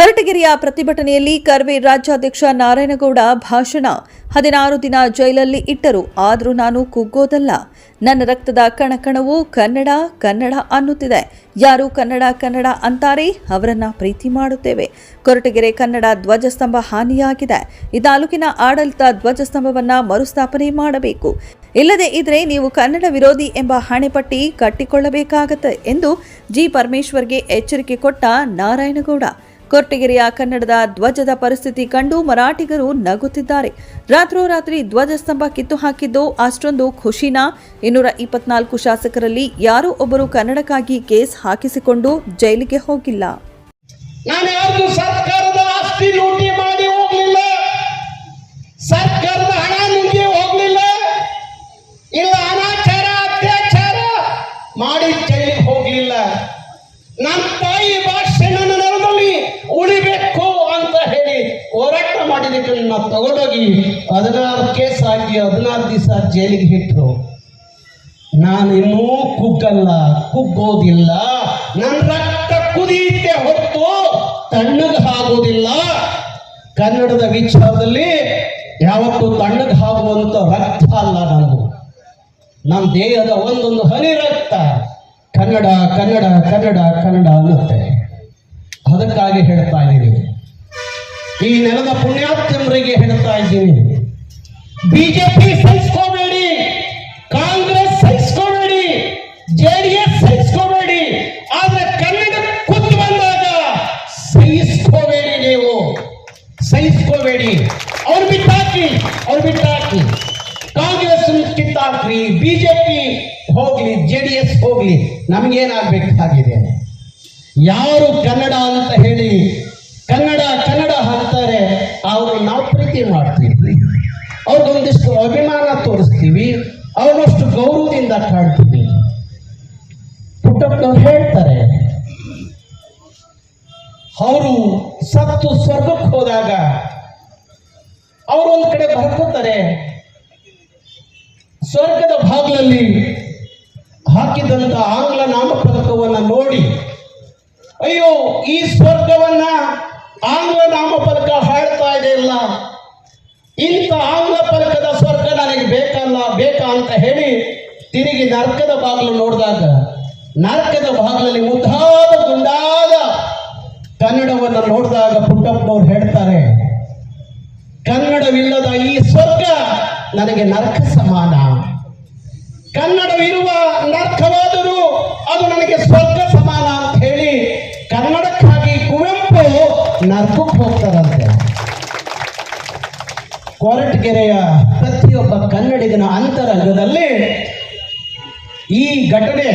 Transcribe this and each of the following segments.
ಕೊರಟಗೆರೆಯ ಪ್ರತಿಭಟನೆಯಲ್ಲಿ ಕರ್ವೆ ರಾಜ್ಯಾಧ್ಯಕ್ಷ ನಾರಾಯಣಗೌಡ ಭಾಷಣ. ಹದಿನಾರು ದಿನ ಜೈಲಲ್ಲಿ ಇಟ್ಟರು. ಆದರೂ ನಾನು ಕುಗ್ಗೋದಲ್ಲ ನನ್ನ ರಕ್ತದ ಕಣಕಣವು ಕನ್ನಡ ಕನ್ನಡ ಅನ್ನುತ್ತಿದೆ. ಯಾರು ಕನ್ನಡ ಕನ್ನಡ ಅಂತಾರೆ ಅವರನ್ನ ಪ್ರೀತಿ ಮಾಡುತ್ತೇವೆ. ಕೊರಟಗೆರೆ ಕನ್ನಡ ಧ್ವಜಸ್ತಂಭ ಹಾನಿಯಾಗಿದೆ. ಈ ತಾಲೂಕಿನ ಆಡಳಿತ ಧ್ವಜಸ್ತಂಭವನ್ನ ಮರುಸ್ಥಾಪನೆ ಮಾಡಬೇಕು. ಇಲ್ಲದೆ ಇದ್ರೆ ನೀವು ಕನ್ನಡ ವಿರೋಧಿ ಎಂಬ ಹಣೆಪಟ್ಟಿ ಕಟ್ಟಿಕೊಳ್ಳಬೇಕಾಗತ್ತೆ ಎಂದು ಜಿ. ಪರಮೇಶ್ವರ್ಗೆ ಎಚ್ಚರಿಕೆ ಕೊಟ್ಟ ನಾರಾಯಣಗೌಡ. ಕೊರಟಗೆರೆಯ ಕನ್ನಡದ ಧ್ವಜದ ಪರಿಸ್ಥಿತಿ ಕಂಡು ಮರಾಠಿಗರು ನಗುತ್ತಿದ್ದಾರೆ. ರಾತ್ರೋರಾತ್ರಿ ಧ್ವಜಸ್ತಂಭ ಕಿತ್ತು ಹಾಕಿದ್ದು ಅಷ್ಟೊಂದು ಖುಷಿನಾ? ಇನ್ನೂರ ಇಪ್ಪತ್ನಾಲ್ಕು ಶಾಸಕರಲ್ಲಿ ಯಾರೋ ಒಬ್ಬರು ಕನ್ನಡಕ್ಕಾಗಿ ಕೇಸ್ ಹಾಕಿಸಿಕೊಂಡು ಜೈಲಿಗೆ ಹೋಗಿಲ್ಲ. ಮಾಡಿ ಜೈಲಿಗೆ ಹೋಗ್ಲಿಲ್ಲ. ನನ್ನ ತಾಯಿ ಭಾಷೆ ನನ್ನ ಉಳಿಬೇಕು ಅಂತ ಹೇಳಿ ಹೋರಾಟ ಮಾಡಿದಕ್ಕೆ ನನ್ನ ತಗೊಂಡೋಗಿ ಹದಿನಾರು ಕೇಸ್ ಹಾಕಿ ಹದಿನಾರು ದಿವಸ ಜೈಲಿಗೆ ಇಟ್ಟರು ನಾನು ಇನ್ನೂ ಕುಗ್ಗಲ್ಲ, ಕುಗ್ಗೋದಿಲ್ಲ. ನನ್ನ ರಕ್ತ ಕುದೀತೆ ಹೊತ್ತು ತಣ್ಣಗಾಗೋದಿಲ್ಲ ಕನ್ನಡದ ವಿಚಾರದಲ್ಲಿ ಯಾವತ್ತೂ ತಣ್ಣಗಾಗುವಂತ ರಕ್ತ ಅಲ್ಲ ನಾನು ನಮ್ಮ ದೇಹದ ಒಂದೊಂದು ಹನಿ ರಕ್ತ ಕನ್ನಡ ಕನ್ನಡ ಕನ್ನಡ ಕನ್ನಡ ಅನ್ನುತ್ತೆ. ಅದಕ್ಕಾಗಿ ಹೇಳ್ತಾ ಇದ್ದೀನಿ. ಈ ನೆಲದ ಪುಣ್ಯಾತ್ಮರಿಗೆ ಹೇಳ್ತಾ ಇದ್ದೀನಿ. ಬಿಜೆಪಿ ಸಹಿಸ್ಕೋಬೇಡಿ, ಕಾಂಗ್ರೆಸ್ ಸಹಿಸ್ಕೋಬೇಡಿ, ಜೆಡಿಎಸ್ ಸಹಿಸ್ಕೋಬೇಡಿ, ಆದ್ರೆ ಕನ್ನಡ ಕುತ್ತು ಬಂದಾಗ ಸಹಿಸ್ಕೋಬೇಡಿ ನೀವು. ಸಹಿಸ್ಕೋಬೇಡಿ. ಅವ್ರು ಬಿಟ್ಟಾಕಿ ಅವ್ರು ಬಿಟ್ಟಾಕಿ. ಕಾಂಗ್ರೆಸ್ ಕಿತ್ತಾಕ್ರಿ ಬಿಜೆಪಿ ಹೋಗ್ಲಿ, ಜೆಡಿಎಸ್ ಹೋಗ್ಲಿ, ನಮಗೇನಾಗಬೇಕಾಗಿದೆ? ಯಾರು ಕನ್ನಡ ಅಂತ ಹೇಳಿ ಕನ್ನಡ ಕನ್ನಡ ಹಾಕ್ತಾರೆ, ಅವರು ನಾವು ಪ್ರೀತಿ ಮಾಡ್ತೀವಿ. ಅವ್ರಿಗೊಂದಿಷ್ಟು ಅಭಿಮಾನ ತೋರಿಸ್ತೀವಿ ಅವ್ರಷ್ಟು ಗೌರವದಿಂದ ಕಾಣ್ತೀವಿ. ಪುಟ್ಟಪ್ಪನವ್ರು ಹೇಳ್ತಾರೆ, ಅವರು ಸತ್ತು ಸ್ವರ್ಗಕ್ಕೆ ಹೋದಾಗ ಅವರು ಒಂದ್ ಕಡೆ ಬರ್ಕೋತಾರೆ. ಸ್ವರ್ಗದ ಭಾಗದಲ್ಲಿ ಹಾಕಿದಂತ ಆಂಗ್ಲ ನಾಮಫಲಕವನ್ನ ನೋಡಿ ಅಯ್ಯೋ, ಈ ಸ್ವರ್ಗವನ್ನ ಆಂಗ್ಲ ನಾಮಫಲಕ ಹಾಡ್ತಾ ಇದೆ ಇಲ್ಲ ಇಂಥ ಆಂಗ್ಲ ಫಲಕದ ಸ್ವರ್ಗ ನನಗೆ ಬೇಕಲ್ಲ, ಬೇಕಾ ಅಂತ ಹೇಳಿ ತಿರುಗಿ ನರಕದ ಬಾಗಿಲು ನೋಡಿದಾಗ, ನರಕದ ಬಾಗಿಲಲ್ಲಿ ಮುದ್ದಾದ ಗುಂಡಾದ ಕನ್ನಡವನ್ನು ನೋಡಿದಾಗ ಪುಟ್ಟಪ್ಪನವ್ರು ಹೇಳ್ತಾರೆ, ಕನ್ನಡವಿಲ್ಲದ ಈ ಸ್ವರ್ಗ ನನಗೆ ನರಕ ಸಮಾನ. ಕನ್ನಡವಿರುವ ನರ್ಕವಾದರೂ ಅದು ನನಗೆ ಸ್ವರ್ಗ ನರಕಕ್ಕೆ ಹೋಗ್ತಾರಂತೆ ಕೊರಟಗೆರೆಯ ಪ್ರತಿಯೊಬ್ಬ ಕನ್ನಡಿಗನ ಅಂತರಂಗದಲ್ಲಿ ಈ ಘಟನೆ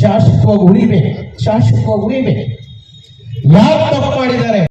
ಶಾಶ್ವತವಾಗಿ ಉಳಿಬೇಕು ಶಾಶ್ವತವಾಗಿ ಉಳಿಬೇಕು ಯಾರು ತಪ್ಪು ಮಾಡಿದ್ದಾರೆ?